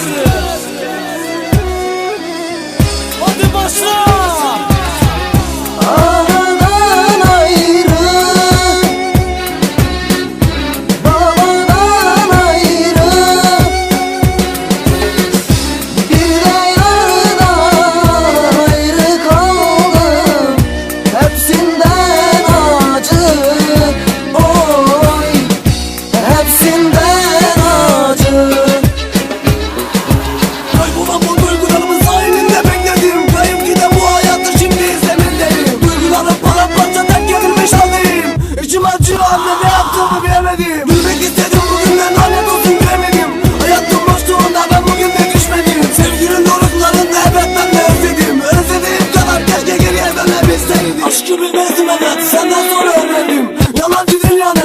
President. istedim Gülmek istedim bugünden lanet olsun görmedim Hayatım boştu onda ben bugün de düşmedim. Sevginin doruklarında elbet ben de özledim. Özlediğim kadar keşke geriye dönebilseydim. Aşkı bilmezdim evet senden sonra öğrendim Yalancı dünyanın